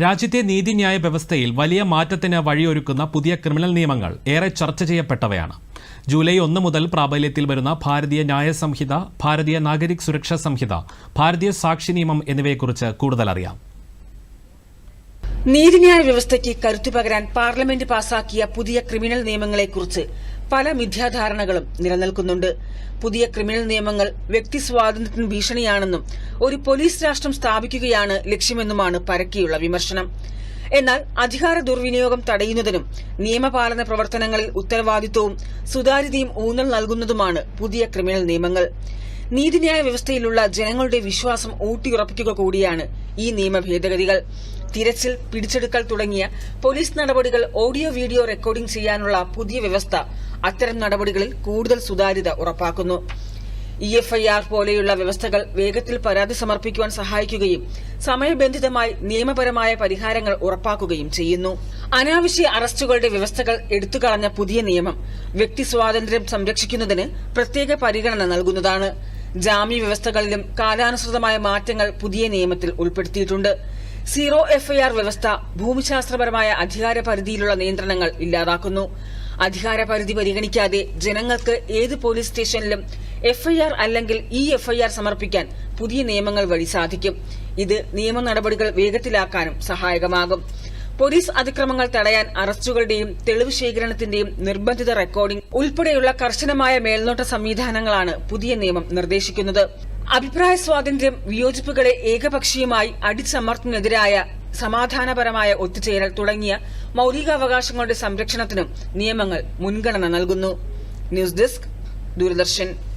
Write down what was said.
രാജ്യത്തെ നീതിന്യായ വ്യവസ്ഥയിൽ വലിയ മാറ്റത്തിന് വഴിയൊരുക്കുന്ന പുതിയ ക്രിമിനൽ നിയമങ്ങൾ ഏറെ ചർച്ച ചെയ്യപ്പെട്ടവയാണ്. ജൂലൈ ഒന്ന് മുതൽ പ്രാബല്യത്തിൽ വരുന്ന ഭാരതീയ ന്യായ സംഹിത ഭാരതീയ നാഗരിക് സുരക്ഷാ സംഹിത ഭാരതീയ സാക്ഷി നിയമം എന്നിവയെക്കുറിച്ച് കൂടുതൽ അറിയാം നീതിന്യായ വ്യവസ്ഥയ്ക്ക് കരുത്തു പകരാൻ പാർലമെന്റ് പാസാക്കിയ പുതിയ ക്രിമിനൽ നിയമങ്ങളെക്കുറിച്ച് പല മിഥ്യാധാരണകളും നിലനിൽക്കുന്നുണ്ട്. പുതിയ ക്രിമിനൽ നിയമങ്ങൾ വ്യക്തി സ്വാതന്ത്ര്യത്തിന് ഭീഷണിയാണെന്നും ഒരു പോലീസ് രാഷ്ട്രം സ്ഥാപിക്കുകയാണ് ലക്ഷ്യമെന്നുമാണ് പരക്കെയുള്ള വിമർശനം. എന്നാൽ അധികാര ദുർവിനിയോഗം തടയുന്നതിനും നിയമപാലന പ്രവർത്തനങ്ങളിൽ ഉത്തരവാദിത്വവും സുതാര്യതയും ഊന്നൽ നൽകുന്നതുമാണ് പുതിയ ക്രിമിനൽ നിയമങ്ങൾ. നീതിന്യായ വ്യവസ്ഥയിലുള്ള ജനങ്ങളുടെ വിശ്വാസം ഊട്ടിയുറപ്പിക്കുക കൂടിയാണ് ഈ നിയമ ഭേദഗതികൾ. തിരച്ചിൽ പിടിച്ചെടുക്കൽ തുടങ്ങിയ പോലീസ് നടപടികൾ ഓഡിയോ വീഡിയോ റെക്കോർഡിംഗ് ചെയ്യാനുള്ള പുതിയ വ്യവസ്ഥ അത്തരം നടപടികളിൽ കൂടുതൽ സുതാര്യത ഉറപ്പാക്കുന്നു. ഇ എഫ് ഐ ആർ പോലെയുള്ള വ്യവസ്ഥകൾ വേഗത്തിൽ പരാതി സമർപ്പിക്കുവാൻ സഹായിക്കുകയും സമയബന്ധിതമായി നിയമപരമായ പരിഹാരങ്ങൾ ഉറപ്പാക്കുകയും ചെയ്യുന്നു. അനാവശ്യ അറസ്റ്റുകളുടെ വ്യവസ്ഥകൾ എടുത്തുകളഞ്ഞ പുതിയ നിയമം വ്യക്തി സ്വാതന്ത്ര്യം സംരക്ഷിക്കുന്നതിന് പ്രത്യേക പരിഗണന നൽകുന്നതാണ്. ജാമ്യ വ്യവസ്ഥകളിലും കാലാനുസൃതമായ മാറ്റങ്ങൾ പുതിയ നിയമത്തിൽ ഉൾപ്പെടുത്തിയിട്ടുണ്ട്. സീറോ എഫ്ഐആർ വ്യവസ്ഥ ഭൂമിശാസ്ത്രപരമായ അധികാര പരിധിയിലുള്ള നിയന്ത്രണങ്ങൾ ഇല്ലാതാക്കുന്നു. അധികാര പരിധി പരിഗണിക്കാതെ ജനങ്ങൾക്ക് ഏത് പോലീസ് സ്റ്റേഷനിലും എഫ്ഐആർ അല്ലെങ്കിൽ ഇ എഫ്ഐആർ സമർപ്പിക്കാൻ പുതിയ നിയമങ്ങൾ വഴി സാധിക്കും. ഇത് നിയമ നടപടികൾ വേഗത്തിലാക്കാനും സഹായകമാകും. പോലീസ് അതിക്രമങ്ങൾ തടയാൻ അറസ്റ്റുകളുടെയും തെളിവ് ശേഖരണത്തിന്റെയും നിർബന്ധിത റെക്കോർഡിംഗ് ഉൾപ്പെടെയുള്ള കർശനമായ മേൽനോട്ട സംവിധാനങ്ങളാണ് പുതിയ നിയമം നിർദ്ദേശിക്കുന്നത്. അഭിപ്രായ സ്വാതന്ത്ര്യം വിയോജിപ്പുകളെ ഏകപക്ഷീയമായി അടിച്ചമർത്തുന്നതിനെതിരായ സമാധാനപരമായ ഒത്തുചേരൽ തുടങ്ങിയ മൌലികാവകാശങ്ങളുടെ സംരക്ഷണത്തിനും നിയമങ്ങൾ മുൻഗണന നൽകുന്നു. News desk Doordarshan.